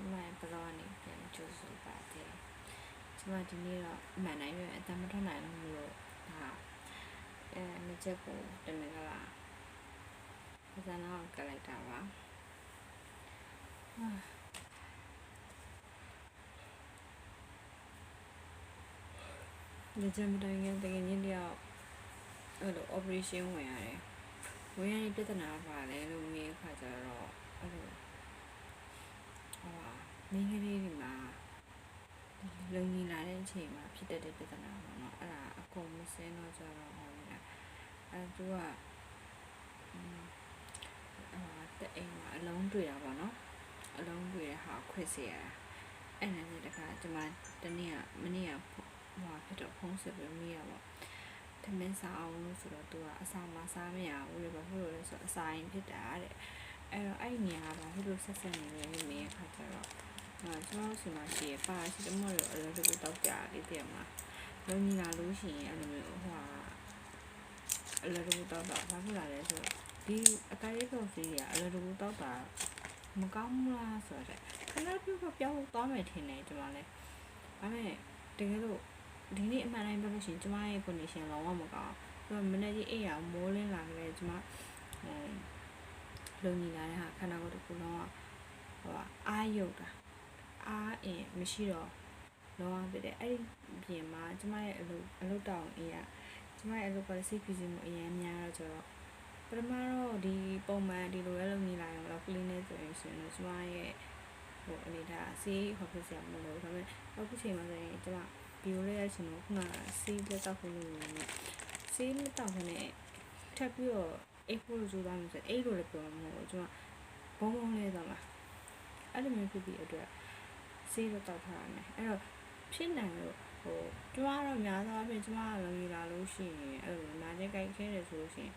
ကျမရဲ့ဘလော့ကနေပြန်ကြိုးဆိုပါတယ်ကျမဒီနေ့တော့မှန်နိုင်ရအတမ်းမထွက်နိုင်လို့မလို့ဒါအဲမချက်ကိုတမင်ကလာပဇာနာကိုကလိုက်တာပါအာဒီကြမ်းတိုင်းကတကယ်ကြီးတယောက်အဲ့လို operation ဝင်ရတယ်ဝင်ရတဲ့ပြဿနာပါလဲလို့မြင်ခါကြတော့အဲ့လိုဟော မင်းကလေးဒီမှာလုံကြီးလာတဲ့အချိန်မှာဖြစ်တတ်တဲ့ပြဿနာပေါ့နော်အဲ့ဒါအကုန်မစင်းတော့ကြတော့ဟောနေတာအဲ့သူကอืมအာတဲ့အိမ်မှာအလုံးတွေ့တာပေါ့နော်အလုံးတွေ့တဲ့ဟာခွက်စီရတာအဲ့ဒါနဲ့တခါကျွန်မတနေ့ကမနေ့ကဟိုဖြစ်တော့ဖုံးစစ်ပြီးမိရပေါ့ထမင်းစားအောင်လို့ဆိုတော့သူကအစာမစားမရဘူးလေဘာဖြစ်လို့လဲဆိုတော့အစာရင်ဖြစ်တာတဲ့အဲ့တော့အဲ့ဒီနေရာကဘာဖြစ်လို့ဆက်ဆက်နေလဲလို့မြင်ခါကျတော့ အာကျွန်တော်ဆီမှာရှိရပါရှိတမောရောအလုပ်လုပ်တော့ကြာလေးတည်းမှာလုံညီလာလို့ရှိရင်အဲ့လိုမျိုးဟိုဟာအလုပ်လုပ်တော့တော့ဘာဖြစ်လာလဲဆိုတော့ဒီအကားရိတ်ကုန်စီကအလုပ်လုပ်တော့တာမကောင်းဘူးလားဆိုတော့ခဏပြုတ်ပြောင်းသွားမယ်ထင်တယ်ကျွန်မလည်းဒါပေမဲ့တကယ်လို့ဒီနေ့အမှန်တိုင်းပြောလို့ရှိရင်ကျွန်မရဲ့ condition လုံးဝမကောင်းဘူးမနေ့ကြီးအိပ်ရမိုးလင်းလာကြတယ်ကျွန်မဟိုလုံညီလာတဲ့ဟာခန္ဓာကိုယ်တစ်ခုလုံးကဟိုအာရုပ်တာ အားအင်မရှိတော့လောအောင်ဖြစ်တယ်အဲ့ဒီပြင်မှာကျမရဲ့အလုပ်အလုပ်တောင်အင်ရကျမရဲ့အလုပ်ကစိတ်ဖိစီးမှုအရင်များတော့ကျတော့ပထမတော့ဒီပုံမှန်ဒီလိုလည်းလုပ်နေလာရင်တော့ clean နေဆိုရင်ဆိုရင်ကျမရဲ့ဟိုအနေဒါစီးဟောဖြစ်စရာမလိုဒါပေမဲ့အခုချိန်မှာဆိုရင်ကျမဗီဒီယိုလေးရချင်တော့ခုနကစီးလက်တော့ဖို့လို့နေစီးလက်တော့နဲ့ထပ်ပြီးတော့အိတ်ဖို့လို့ကြိုးစားမှဆိုအဲ့လိုလည်းပြောမှာမဟုတ်ဘူးကျမဘုံဘုံလေးတော့မှာအဲ့လိုမျိုးဖြစ်ပြီးအတွက် ဆေးတော့တောက်ထားရမယ်အဲ့တော့ဖြစ်နိုင်လို့ဟိုကျမတော့များသောအားဖြင့်ကျမကလုံရလာလို့ရှိရင်အဲ့လိုနာကျင်ကြိုက်ခဲတယ်ဆိုလို့ရှိရင်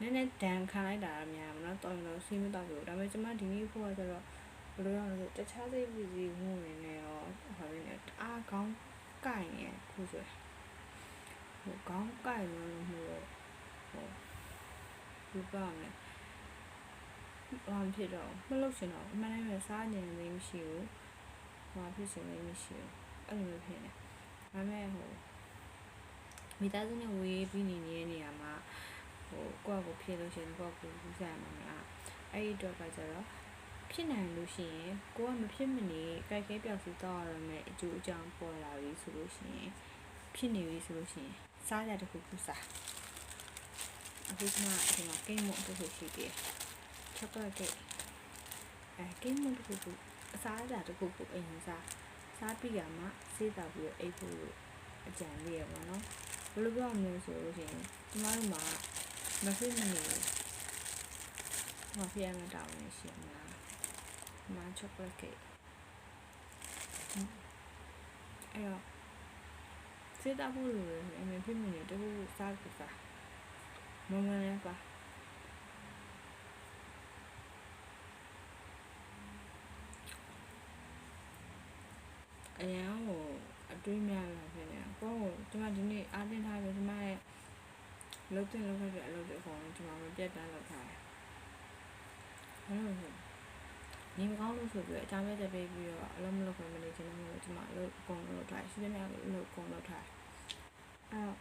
နည်းနည်းဒဏ်ခံလိုက်တာများမနော်တော်ရင်တော့ဆေးမတောက်ဘူးဒါပေမဲ့ကျမဒီနေ့ဖို့ကကျတော့ဘယ်လိုရလဲဆိုတခြားစိတ်ပြည်စီမှုတွေနဲ့ရောဟောရင်းနဲ့အားကောင်းကိုင်ရခုဆိုဟိုကောင်းကိုင်လို့ဟိုဟိုဘယ်ပါမလဲဘာဖြစ်တော့မလုပ်ရှင်တော့အမှန်တမ်းပဲစားနေနေမရှိဘူး ဟိုဖြစ်စင်လည်းမရှိဘူးအဲ့လိုမျိုးဖြစ်နေဒါပေမဲ့ဟိုမိသားစုနဲ့ဝေးပြီးနေနေတဲ့နေရာမှာဟိုကိုယ့်အကိုဖြစ်လို့ရှိရင်ကိုယ့်အကိုဘူးဆိုင်မှာမလားအဲ့ဒီတော့ကကျတော့ဖြစ်နိုင်လို့ရှိရင်ကိုကမဖြစ်မနေကြိုက်ခဲပြောက်စီတော့ရမယ်အကျိုးအကြောင်းပေါ်လာပြီဆိုလို့ရှိရင်ဖြစ်နေပြီဆိုလို့ရှိရင်စားရတဲ့ခုခုစားအခုမှဒီမှာကိန်းမုတ်တစ်ခုရှိသေးတယ်ချောကလက်ကိတ်အဲကိန်းမုတ်တစ်ခုခု အစားအစာတစ်ခုခုအိမ်စားစားပြီးရမှစေးတောက်ပြီးတော့အိတ်ဖို့အကြံလေးရပါတော့ဘယ်လိုပြောမလဲဆိုလို့ရှိရင်ကျမတို့မှာမဖြစ်မနေမဖြစ်ရမယ့်တာဝန်ရှိမှာမာချောကလက်ကိတ်အဲ့တော့စေးတောက်ဖို့လိုတယ်အမေဖြစ်မနေတခုစားကြစားမမလည်းပါ အရန်ဟိုအတွေးများလာဖြစ်နေတာကိုကိုဒီမှာဒီနေ့အားတင်းထားပြီးဒီမှာရဲ့လုံးတင်လုံးခဲ့တဲ့အလုပ်တွေအကုန်လုံးဒီမှာမပြတ်တမ်းလုပ်ထားတယ်အဲ့လိုဆိုနေမကောင်းလို့ဆိုပြီးအကြမ်းမဲ့တဲ့ပေးပြီးတော့အလုံးမလုပ်ခွင့်မနေချင်လို့ဒီမှာအလုပ်အကုန်လုံးလုပ်ထားရှိတဲ့များအလုပ်အကုန်လုပ်ထားအဲ့တော့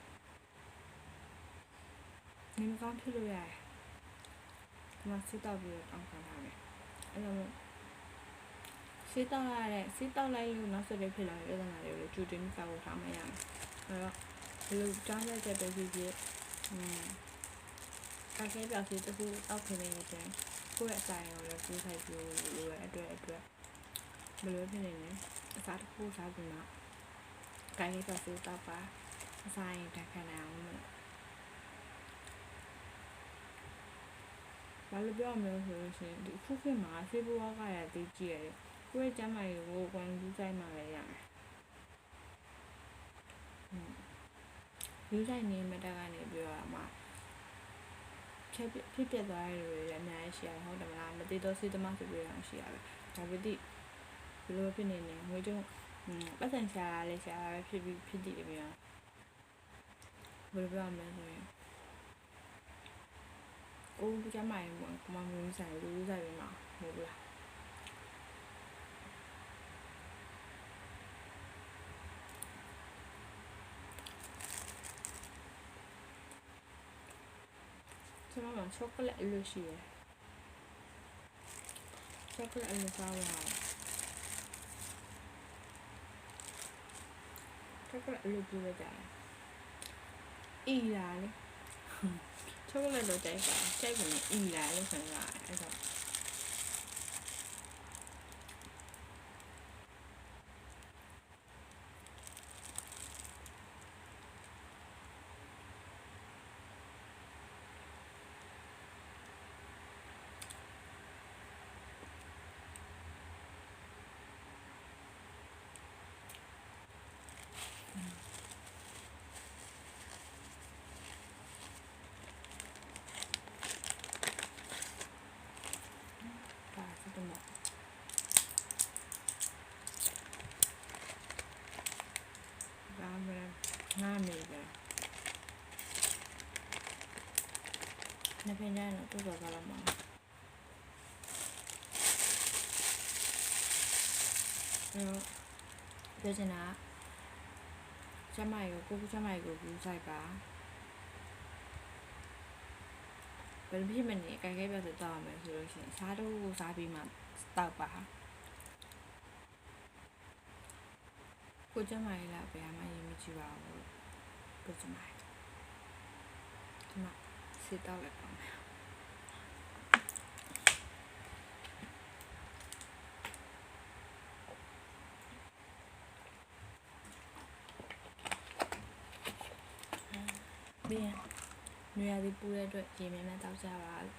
နေမကောင်းဖြစ်လို့ရတယ်ဒီမှာစစ်တော့ပြီးတော့တောင်းခံထားမယ်အဲ့လို စေးတောက်ရတဲ့စေးတောက်လိုက်လို့နောက်ဆက်တွဲဖြစ်လာတဲ့ပြဿနာတွေကိုလည်းကြိုတင်ကာကွယ်ထားမှရမယ်။အဲတော့ဒီလိုကြားရတဲ့ပဲဖြစ်ဖြစ်อืมကာကဲပြောက်စီတစ်ခုတောက်ခင်းနေတယ်ကိုယ့်ရဲ့အဆိုင်ကိုလည်းကိုယ်ဆိုင်ပြလို့ရတဲ့အတွက်ဘယ်လိုဖြစ်နေလဲအစားတစ်ခုစားပြီးမှကာကဲပြောက်စီတောက်ပါအဆိုင်တက်ခဏအောင်လို့ဘာလို့ပြောမလဲဆိုလို့ရှိရင်ဒီခုခေတ်မှာဖေဖော်ဝါရီကရသေးကြည့်ရတယ် ကိုယ့်ရဲ့ကျမ်းမာရေးကိုကွန်ယူဆိုင်မှာလည်းရမယ်ယူဆိုင်နေမတက်ကနေပြောရမှာဖြစ်ဖြစ်ပြသွားရတွေလည်းအများကြီးရှိရတယ်ဟုတ်တယ်မလားမသိတော့စိတ်သမားဆိုပြီးတော့ရှိရတယ်ဒါပေတိဘယ်လိုဖြစ်နေနေငွေတုံးပတ်စံရှာရလဲရှာရပဲဖြစ်ပြီးဖြစ်တည်တယ်ပြောဘယ်လိုပြောမလဲဆိုရင်ကိုယ်ကျမ်းမာရေးမှာကမမျိုးဆိုင်လူဆိုင်ပြီးမှာဟုတ်လား ကျွန်တော်မှာ chocolate အလို့ရှိရယ် chocolate အလို့စားရအောင် chocolate အလို့ပြရကြတယ်အီလာလေ chocolate တော့ကြိုက်ပါကြိုက်ကုန်အီလာလို့ဆန်လာတယ်အဲ့တော့ ပါစတဲ့မှာဘာမလဲငါမေပဲ နှစ်ဖင်တိုင်းတော့တော်တော်ကလာမှာအဲ့တော့ပြောချင်တာကကျမရေကိုကိုကျမရေကိုဘူးဆိုင်ပါဘယ်လိုဖြစ်မနေကြိုက်ခဲပြတ်တောက်ရမယ်ဆိုလို့ရှိရင်စားတော့ကိုစားပြီးမှတောက်ပါကိုကျမရေလာဘယ်မှရင်မကြည့်ပါဘူးကိုကျမရေဒီမှာစစ်တောက်လိုက်ပါမယ် ပြီးရင်နွေရာသီပူတဲ့အတွက်ရေမြန်မြန်တောက်ကြပါလို့